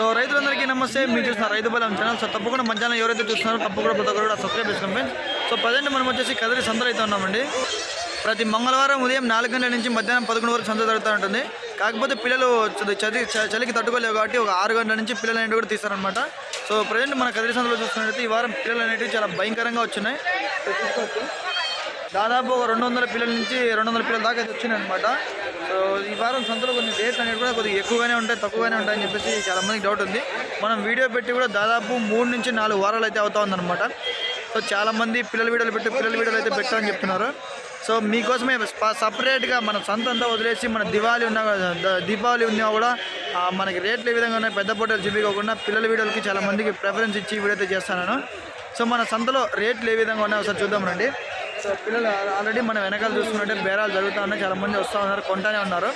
So రైతులందరికీ నమస్తే. మీరు చూసిన రైతు బలం ఛానల్. సో తప్పకుండా మన ఛానల్ ఎవరైతే చూస్తున్నారో తప్పకుండా ప్రతి ఒక్కరు కూడా సబ్స్క్రైబ్ చేసుకోండి ఫ్రెండ్స్. సో ప్రజెంట్ మనం వచ్చేసి కదిరి సంతలో అయితే ఉన్నామండి. ప్రతి మంగళవారం ఉదయం నాలుగు గంటల నుంచి మధ్యాహ్నం పదకొండు వరకు సంత జరుగుతూ ఉంటుంది. కాకపోతే పిల్లలు చలి చ- చలికి తట్టుకోలేవు కాబట్టి ఒక ఆరు గంటల నుంచి పిల్లలు అనేవి కూడా తీస్తారనమాట సో ప్రజెంట్ మన కదిరి సంతలో చూస్తున్నట్టయితే ఈ వారం పిల్లలు అనేవి చాలా భయంకరంగా వచ్చినాయి. దాదాపు ఒక రెండు వందల పిల్లల నుంచి రెండు వందల పిల్లల దాకా అయితే వచ్చినాయి అనమాట సో ఈ వారం సంతలో కొన్ని రేట్లు అనేవి కూడా కొద్దిగా ఎక్కువగానే ఉంటాయి తక్కువగానే ఉంటాయని చెప్పేసి చాలామందికి డౌట్ ఉంది. మనం వీడియో పెట్టి కూడా దాదాపు మూడు నుంచి నాలుగు వారాలు అయితే అవుతా ఉందన్నమాట. సో చాలామంది పిల్లల వీడియోలు పెట్టి పిల్లల వీడియోలు అయితే పెట్టామని చెప్తున్నారు. సో మీకోసమే సపరేట్గా మన సొంత అంతా వదిలేసి మన దివాళీ ఉన్నా దీపావళి ఉన్నా కూడా మనకి రేట్లు ఏ విధంగా ఉన్నాయి పెద్ద ఫోటోలు చూపించకుండా పిల్లల వీడియోలకి చాలామందికి ప్రిఫరెన్స్ ఇచ్చి వీడియో అయితే చేస్తాను సో మన సంతలో రేట్లు ఏ విధంగా ఉన్నాయో ఒకసారి చూద్దాం రండి. సో పిల్లలు ఆల్రెడీ మనం వెనకాల చూసుకుంటే బేరాలు జరుగుతూ ఉన్నాయి వస్తూ ఉన్నారు కొంటానే ఉన్నారు.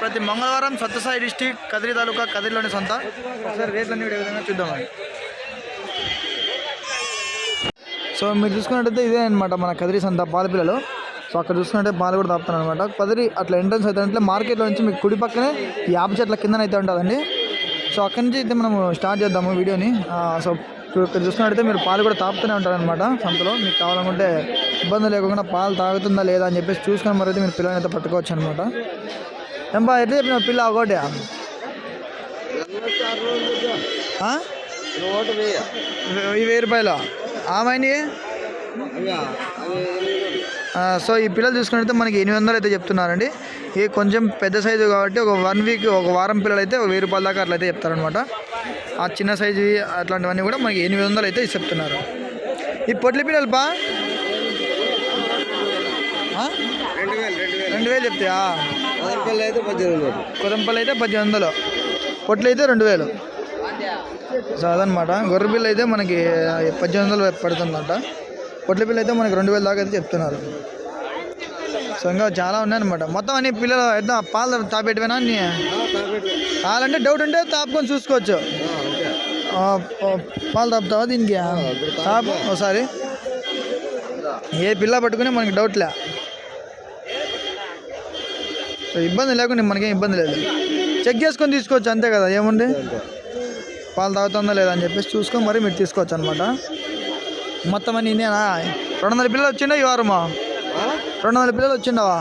ప్రతి మంగళవారం సత్యసాయి డిస్టిక్ కదిరి తాలూకా కదిరిలోని సంత. ఒకసారి రేట్లన్నీ కూడా విధంగా చూద్దామండి సో మీరు చూసుకున్నట్టయితే ఇదే అనమాట మన కదిరి సంత పాలపిల్లలు సో అక్కడ చూసుకుంటే పాలు కూడా తాపుతాను అనమాట కదిరి అట్లా ఎంట్రన్స్ అయితే అంటే మార్కెట్లో నుంచి మీకు కుడి పక్కనే ఈ యాప చెట్ల కిందనైతే అయితే ఉంటుందండి. సో అక్కడి నుంచి అయితే మనం స్టార్ట్ చేద్దాము వీడియోని. సో ఇక్కడ చూసుకున్నట్టయితే మీరు పాలు కూడా తాపుతూనే ఉంటారనమాట సంతలో మీకు కావాలనుకుంటే ఇబ్బంది లేకుండా పాలు తాగుతుందా లేదా అని చెప్పేసి చూసుకొని మరి అయితే మీరు పిల్లల్ని అయితే పట్టుకోవచ్చు అనమాట ఎంబా ఎట్లా చెప్పిన పిల్ల ఒకటి ఈ వెయ్యి రూపాయలు? ఆమెని సో ఈ పిల్లలు చూసుకున్నట్టయితే మనకి ఎనిమిది వందలు అయితే చెప్తున్నారండి. ఇది కొంచెం పెద్ద సైజు కాబట్టి ఒక వన్ వీక్ ఒక వారం పిల్లలు అయితే ఒక వెయ్యి రూపాయల దాకా అట్లయితే చెప్తారనమాట ఆ చిన్న సైజు అట్లాంటివన్నీ కూడా మనకి ఎనిమిది వందలు అయితే చెప్తున్నారు ఈ పొట్లి పిల్లలు బా? రెండు వేలు చెప్తాయా పదకొండు అయితే పద్దెనిమిది వేలు కుదంపల్లి అయితే పద్దెనిమిది వందలు. పొట్లు అయితే రెండు వేలు. సో అదనమాట గొర్రె పిల్ల అయితే మనకి పద్దెనిమిది వందలు పడుతుందంట. పొట్ల పిల్ల అయితే మనకి రెండు వేల దాకా అయితే చెప్తున్నారు. సో ఇంకా చాలా ఉన్నాయన్నమాట. మొత్తం అన్ని పిల్లలు ఎట్లా పాలు తాపెట్టువేనా అన్ని? కావాలంటే డౌట్ ఉంటే తాపుకొని చూసుకోవచ్చు. పాలు తాపుతావా దీనికి తాపు ఒకసారి ఏ పిల్ల పట్టుకుని మనకి డౌట్లే ఇబ్బంది లేకుండా మనకేం ఇబ్బంది లేదు చెక్ చేసుకొని తీసుకోవచ్చు అంతే కదా ఏముంది? పాలు తాగుతుందా లేదా అని చెప్పేసి చూసుకొని మరి మీరు తీసుకోవచ్చు అనమాట మొత్తం అని ఇదేనా? రెండు వందల పిల్లలు వచ్చిండా ఈ వారమా? రెండు వందల పిల్లలు వచ్చిండవా?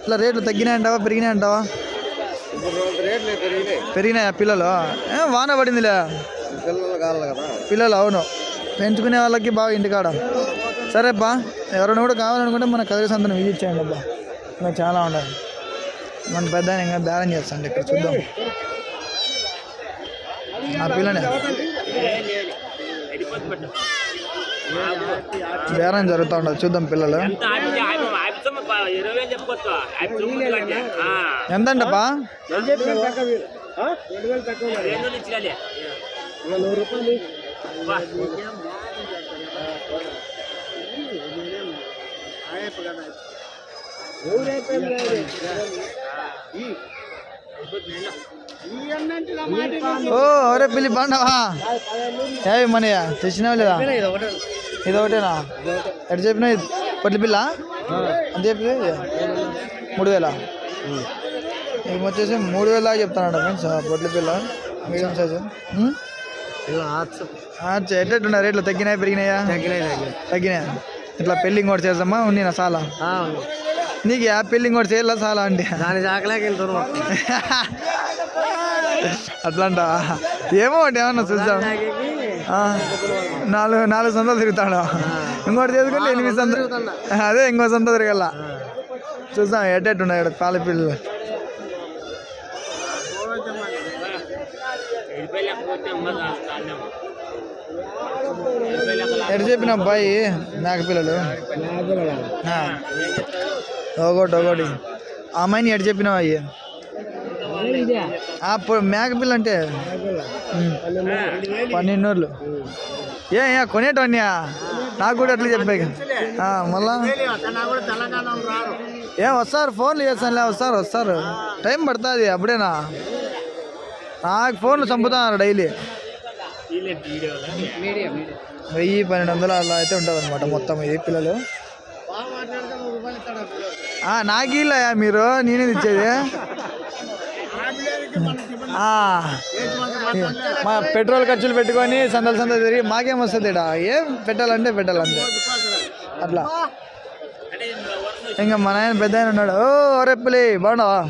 ఇట్లా రేట్లు తగ్గినాయంటావా పెరిగినాయంటావా? పెరిగినాయా పిల్లలు? ఏ వాన పడిందిలే. పిల్లలు అవును. పెంచుకునే వాళ్ళకి బాగా ఇంటికాడ. సరే బా ఎవరైనా కూడా కావాలనుకుంటే మన కదిరి సంతను విజిట్ చేయండి అబ్బా. ఇంకా చాలా ఉండాలి మన పెద్ద ఇంకా బ్యాలెన్స్ చేస్తాండి ఇక్కడ చూద్దాం. ఆ పిల్లనే. బేరం జరుగుతూ ఉండదు చూద్దాం పిల్లలు. ఎంతంటప్పా ఓ అరే పిల్లి బాగున్నావా? ఏవి మనయా తెచ్చినావు లేదా? ఇది ఒకటేనా? ఎటు చెప్పినా పొట్లి పిల్ల? అంత చెప్పి మూడు వేల ఇది వచ్చేసి మూడు వేల చెప్తానంట ఫ్రెండ్స్ పొట్లి పిల్ల. Medium size. ఎట్లా రేట్లు తగ్గినాయి పెరిగినాయా? తగ్గినాయా ఇట్లా పెళ్ళింగ్ కూడా చేద్దామా ఉంది నా చాలా నీకు ఆ పెళ్ళింగ్ కూడా చేయాలా చాలా అంటే? దాని చాకలేక అట్లాంటా ఏమో ఏమన్నా చూద్దాం. నాలుగు నాలుగు సంతలు తిరుగుతాడు. ఇంకోటి చేసుకుంటే ఎనిమిది సంతలు అదే ఇంకో సంత తిరగల. చూద్దాం ఎట్టెట్టు ఉన్నాయి ఇక్కడ పాల పిల్లలు ఎటు చెప్పిన అబ్బాయి మేక పిల్లలు. ఆ. ఒకటి ఒకటి. అమ్మాయిని ఎటు చెప్పినావు అయ్యి? ఆ పొ- మేక పిల్ల అంటే. పన్నెండు ఏ ఏ కొనేటోన్యా నాకు కూడా అట్లా చెప్పాయి మళ్ళా? ఏం వస్తారు ఫోన్లు చేస్తానులే వస్తారు వస్తారు. టైం పడుతుంది అప్పుడేనా? నాకు ఫోన్లు చంపుతున్నారు డైలీ. వెయ్యి పన్నెండు వందలు అలా అయితే ఉంటుంది అనమాట మొత్తం ఇది పిల్లలు. నాకు ఇల్లయా మీరు? నేనే ఇచ్చేది. మా పెట్రోల్ ఖర్చులు పెట్టుకొని సందలు సందలు తిరిగి మాకేం వస్తుంది ఏం పెట్టాలంటే పెట్టాలంతే. అట్లా. ఇంకా మా నాయన పెద్ద ఆయన ఉన్నాడు. ఓ రెప్పులి బాగున్నావా?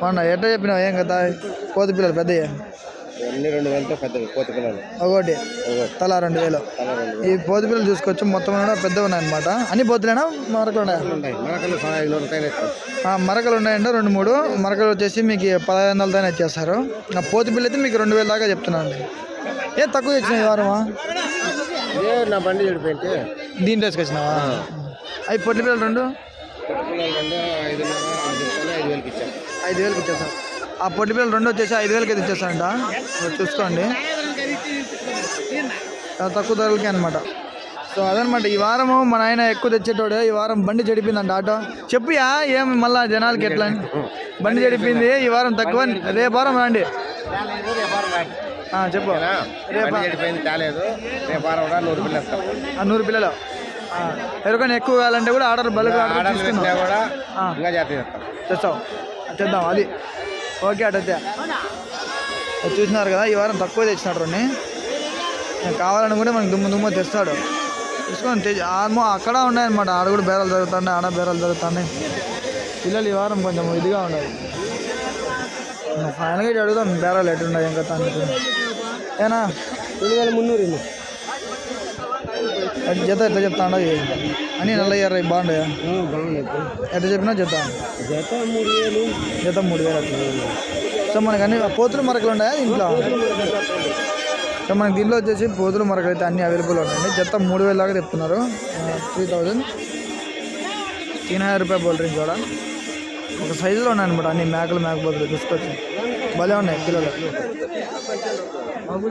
బాగున్నావు? ఎట్లా చెప్పినావు? ఏం కదా కోతి పిల్లలు పెద్దయ్య. అన్ని రెండు వేలతో పెద్దవి కోతి పిల్లలు. ఒకటి. తలా రెండు వేలు. తల ఈ పోతు పిల్లలు చూసుకోవచ్చు. మొత్తం కూడా పెద్దవి ఉన్నాయన్నమాట. అన్ని పోతులేనా? మరకలు ఉన్నాయా? ఐదు మరకలు ఉన్నాయండి రెండు మూడు. మరకలు వచ్చేసి మీకు పదహైదు వందలతోనే ఇచ్చేస్తారు. ఆ పోతు బిల్ అయితే మీకు రెండు వేల దాకా చెప్తున్నాను అండి ఏ తక్కువ ఇచ్చిన ఈ వారమా? నా బండి చెడిపోయింటే దీంట్లో వేసుకొచ్చినావా? అవి పొట్టి పిల్లలు రెండు? ఐదు వేలకి ఇచ్చాం ఐదు వేలకి ఇచ్చేస్తాం ఆ పొట్టి పిల్లలు రెండు వచ్చేసి ఐదు వేలకి అయితే ఇచ్చేస్తానంట మీరు చూసుకోండి తక్కువ ధరలకి అనమాట సో అదనమాట ఈ వారము మన ఆయన ఎక్కువ తెచ్చేటోడే. ఈ వారం బండి చెడిపోయిందంట ఆటో. చెప్పుయా ఏమి మళ్ళా జనాలకి ఎట్లా? బండి చెడిపోయింది ఈ వారం తక్కువ రేపు వారం రండి. చెప్పు. రేపు బండి చెడిపోయింది కాలేదు రేపు వారం కూడా నూరు పిల్లలు నూరు ఎవరికైనా ఎక్కువ కావాలంటే కూడా ఆర్డర్ బల్క్ ఆర్డర్ కూడా. ఇంకా చేస్తాం. తెద్దాం అది. ఓకే అటైతే చూసినారు కదా ఈ వారం తక్కువ తెచ్చినాడు రెండు కావాలని కూడా మనకి దుమ్ము దుమ్ము తెస్తాడు. తీసుకొని తెచ్చి ఆల్మో అక్కడ ఉన్నాయన్నమాట. ఆడ కూడా బేరాలు జరుగుతున్నాయి ఆడ బేరాలు జరుగుతున్నాయి. పిల్లలు ఈ వారం కొంచెం ఇదిగా ఉండాలి. ఫైనల్గా ఇటు అడుగుదాం బేరాలు ఎట్టున్నాయి ఇంకా తనకి ఏనా? రెండు వేల మున్నూరు జత ఎట్లా చెప్తాడో అని నల్లయ్యారు బాగుండయా బాగుంది ఎట్లా చెప్పినా జత. జత మూడు వేలు. జత మూడు వేలు అట్లా. సో మనకి అన్ని పోతులు మరకలు ఉన్నాయా ఇంట్లో సో మనకి దీంట్లో వచ్చేసి పోతులు మరకలు అయితే అన్ని అవైలబుల్ ఉన్నాయండి జత మూడు వేలు దాకా చెప్తున్నారు త్రీ థౌజండ్ తీన్ హజార్ రూపాయ బోల్ కూడా. ఒక సైజులో ఉన్నాయన్నమాట అన్ని మేకలు మేక పోతులు చూసుకోవచ్చు భలే ఉన్నాయి పిల్లలు.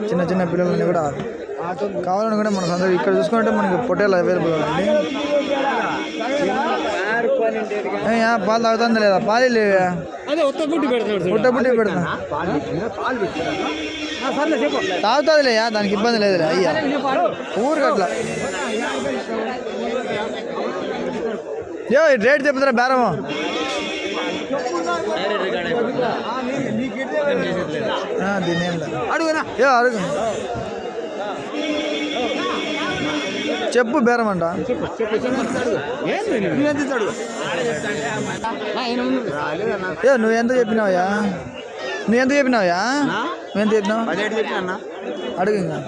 చిన్న చిన్న పిల్లలని కూడా. కావాలని కూడా మన సందర్భం ఇక్కడ చూసుకుంటే మనకి పొట్టేలు అవైలబుల్ ఉన్నాయండి పాలు తాగుతుంది లేదా పాలు లేవా అదే ఉత్త గుడ్డి పెడతాడు పుట్ట పుట్టి పెడతా తాగుతుందిలే యా, దానికి ఇబ్బంది లేదులే అయ్యా ఊరికి అట్లా యో ఈ రేట్ చెప్తారా బేరము ఆ, దీన్ని ఏం లేదు అడుగునా ఏ అడుగు చెప్పు బేరం అంట ఏ నువ్వు ఎంత చెప్పినావయ్యా నువ్వు ఎంత చెప్పినావయ్యా నువ్వు ఎంత చెప్పినావు అడుగు ఇంకా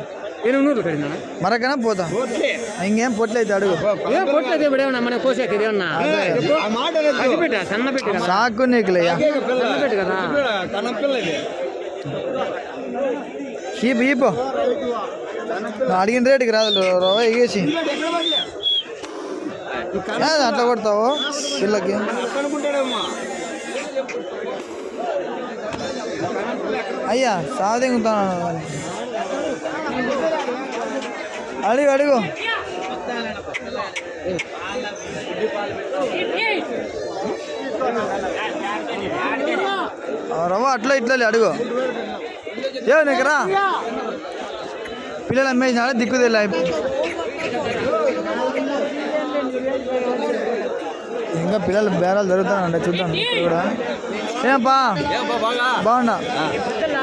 మరకనా పోతా ఇంకేం పొట్లయితే అడుగు సాకు నీకులయ్యా ఈపు ఈపు అడిగిన రేటుకి రాదు రవ్వ ఎగేసి. అట్లా కొడతావు? పిల్లకి. అయ్యా సాధింగుతాను అడుగు అడుగు. రవ్వ అట్లా ఇట్లా అడుగు. ఏ నీకు రా. పిల్లలు అమ్మేసినాడు దిక్కు తెల్ల. ఇంకా పిల్లలు బేరాలు జరుగుతానంట చూద్దాం కూడా. ఏమప్పా? బాగున్నా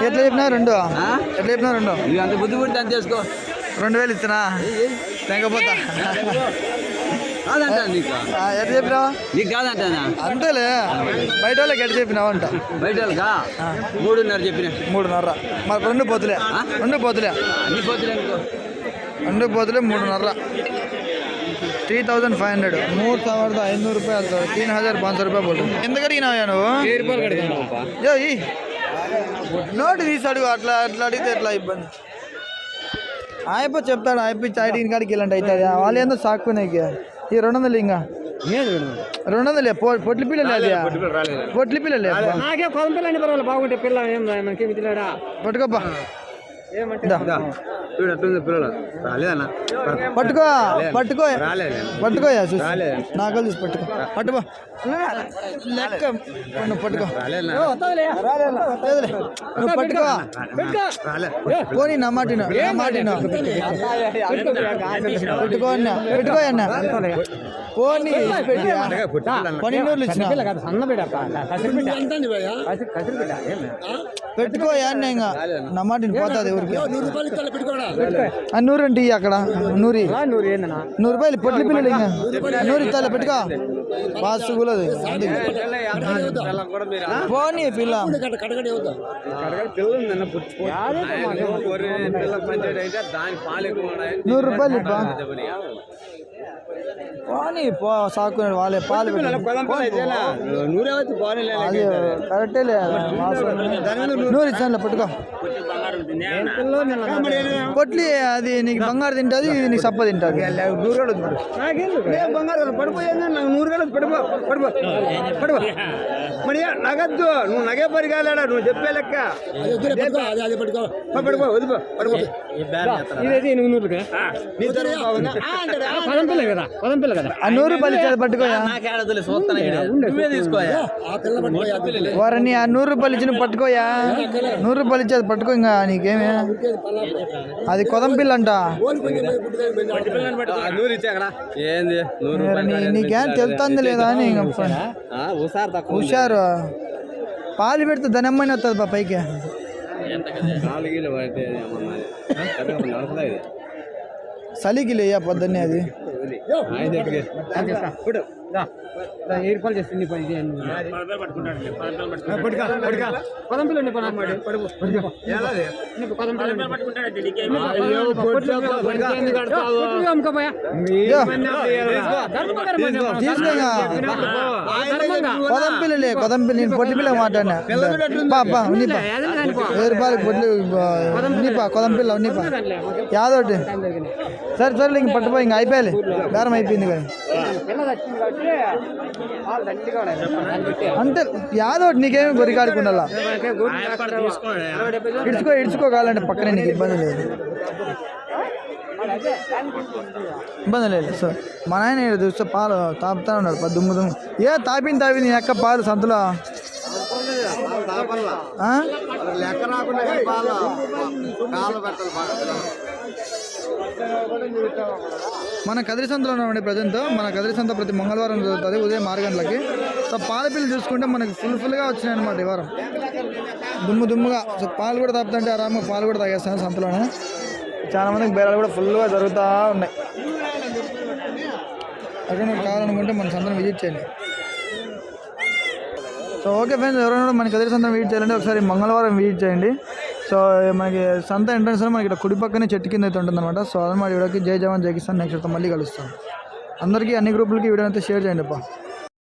ఎట్లా చెప్పినా రెండు. ఎట్లా చెప్పినా రెండు. అంత బుద్ధి పుట్టి అంత చేసుకో. రెండు వేలు ఇస్తున్నా. లేకపోతా కాదంట నీకు ఆ, ఎట్లా చెప్పినావు నీకు కాదంటానా అంతేలే బయట వాళ్ళకి ఎట్లా చెప్పినావు అంట బయట వాళ్ళకా మూడున్నర చెప్పిన మూడున్నర మరి రెండు పోతులే రెండు పోతులే అన్ని పోతులే అనుకో రెండు పోతులే మూడున్నర త్రీ థౌజండ్ ఫైవ్ హండ్రెడ్ మూడు ಸಾವಿರದ ಐನೂರು ರೂಪಾಯಿ ಆಗ್ತವೆ ತೀನ್ ಹಜಾರ್ ಪಾಂಚ್ ರೂಪಾಯಿ ಬೋಲ್ ఎంత కడిగినావా నువ్వు వెయ్యి రూపాయలు కడుగుతావా యో ఈ నోటు తీసి అడుగు అట్లా అట్లా అడిగితే ఎట్లా ఇబ్బంది ఆయప్ప చెప్తాడు ఆయప్ప చాయ్ కాడికి వెళ్ళండి అవుతుంది వాళ్ళు ఏందో సాక్కునేకి ఈ రెండు వందలు ఇంకా రెండు వందలే పొ- పొట్లి పిల్లలే అది పొట్లి పిల్లలే. నాకే పొలం పిల్లని పర్వాలేదు బాగుంటే పిల్ల ఏం పట్టుకోబ్బా. చూడు అట్టుంది పిల్లలు? రాలేదన్నా. పట్టుకో పట్టుకో. రాలేదు పట్టుకోయా చూసి రాలేదు. నాకలు తీసి పట్టుకో. పట్టుకో. లెక్క. పట్టుకో. నువ్వు పట్టుకో. పోనీ నా మాటిన మాటిన పెట్టుకో అన్న. పెట్టుకో అన్న. పోనీ పెట్టి పన్నెండు రోజులు ఇచ్చిన పిల్ల కాదు సన్న బిడ్డ కసిరి బిడ్డ కసిరి కసిరి బిడ్డ ఏమి? పెట్టుకో యాన్నే ఇంకా నా మాట విని పోతుంది ఎవరికి పెట్టుకో. ఆ నూరు అంటే ఇయ్యి అక్కడ నూరి ఆ, నూరు ఏందన్నా నూరు రూపాయలు పొట్లి పిల్లలు ఇంకా నూరు ఇస్తాలే పెట్టుకో పాస్ కూలదు పోనీ పిల్ల నూరు రూపాయలు ఇప్పా పోనీ పో సాకున్నాడు వాళ్ళే పాలు. అది కరెక్టే లేదు నూరు ఇచ్చాను పట్టుకో. పొట్లి అది నీకు బంగారు తింటుంది ఇది నీకు సప్ప తింటుంది. నాకెందుకు? బంగారు పడిపోయింది నాకు నూరు వేలు పడిపో పడిపో పడిపో మరి నగద్దు నువ్వు నగే పరిగాలాడా? నువ్వు చెప్పే లెక్క. పో, పడిపో వదిపో పడిపో ఇదైతే ఎనిమిది నూరుగా పిల్ల కదా పదం పిల్ల కదా. ఆ నూరు రూపాయలు పట్టుకోయా? వారని ఆ నూరు రూపాయలు ఇచ్చిన పట్టుకోయా? నూరు రూపాయలు ఇచ్చేది పట్టుకో ఇంకా నీకేమే? అది కొదం పిల్ల అంట. నీకేం తెలుస్తుంది లేదా అని హుషారు పాలు పెడితే ధనమ్మని వస్తుంది బా పైకి. చలికి లేయా పొద్దున్నే అది? ఆయన ఇప్పుడు ఏ రూపాయలు చేస్తుంది పని ఇది అని. పదం పిల్ల నీ పని అమ్మాడు. పడుకో. నీకు పదం పిల్ల నీ పని. పొట్టు అమ్ముకోపోయా. కొదం కొదం పిల్ల నేను పొట్టి పిల్ల మాట్లాడినా. పా పా ఉన్నిపా ఏదైనా కానిపో. వెయ్యి రూపాయలకి పొట్లు ఉన్నిపా కొదం పిల్ల ఉన్నిపా యాదోటి. సరే సరే ఇంక పట్టుపో ఇంక అయిపోయాలి. బేరం అయిపోయింది కానీ అంతే. యాదోటి నీకేమి గొరికాడుకుండాల ఇడ్చుకో ఇడ్చుకో కావాలంటే పక్కనే నీకు ఇబ్బంది లేదు. ఇబ్బంది లేదు. సో మా నాయన చూస్తే పాలు తాపుతా ఉన్నాడు దుమ్ము దుమ్ము. ఏ తాపింది తాపింది నీ పాలు సంతలో? ఆ? లెక్క మన కదిరి సంతలో ఉన్నామండి ప్రజెంట్ మన కదిరి సంత ప్రతి మంగళవారం జరుగుతుంది ఉదయం ఆరు గంటలకి. సో పాలపిల్లలు చూసుకుంటే మనకి ఫుల్ ఫుల్గా వచ్చినాయి అనమాట ఈ వారం. దుమ్ము దుమ్ముగా. సో పాలు కూడా తాపుతుంటే ఆరామ్గా పాలు కూడా తాగేస్తాను సంతలోనే. చాలా మందికి బేరాలు కూడా ఫుల్గా జరుగుతూ ఉన్నాయి. అక్కడ మీరు కావాలనుకుంటే మన సంతను విజిట్ చేయండి. సో ఓకే ఫ్రెండ్స్ ఎవరైనా మన కదిరి సంతం విజిట్ చేయాలంటే ఒకసారి మంగళవారం విజిట్ చేయండి. సో మనకి సంత ఎంట్రన్స్ మనకి ఇక్కడ కుడి పక్కనే చెట్టు కింద అయితే ఉంటుందన్నమాట. సో అదనమాట వీడియోకి జై జవాన్ జై కిసాన్ నెక్స్ట్ మళ్ళీ కలుస్తాం. అందరికీ అన్ని గ్రూపులకి వీడియో అయితే షేర్ చేయండి